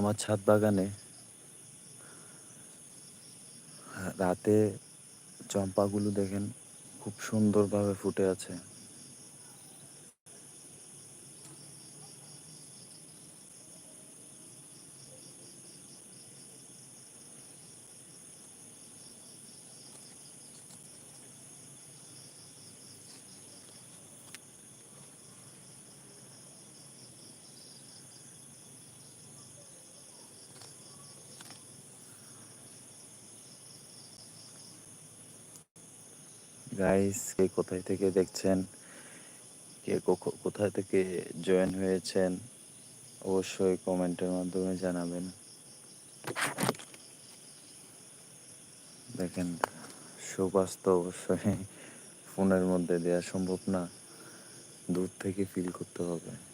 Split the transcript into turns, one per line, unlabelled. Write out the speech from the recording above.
আমার ছাদ বাগানে রাতে চম্পাগুলো দেখেন খুব সুন্দরভাবে ফুটে আছে। গাইস কে কোথায় থেকে দেখছেন? কে কো- কোথায় থেকে জয়েন হয়েছেন? অবশ্যই কমেন্টের মাধ্যমে জানাবেন। দেখেন, সুবাস তো অবশ্যই ফোনের মধ্যে দেওয়া সম্ভব না। দূর থেকে ফিল করতে হবে।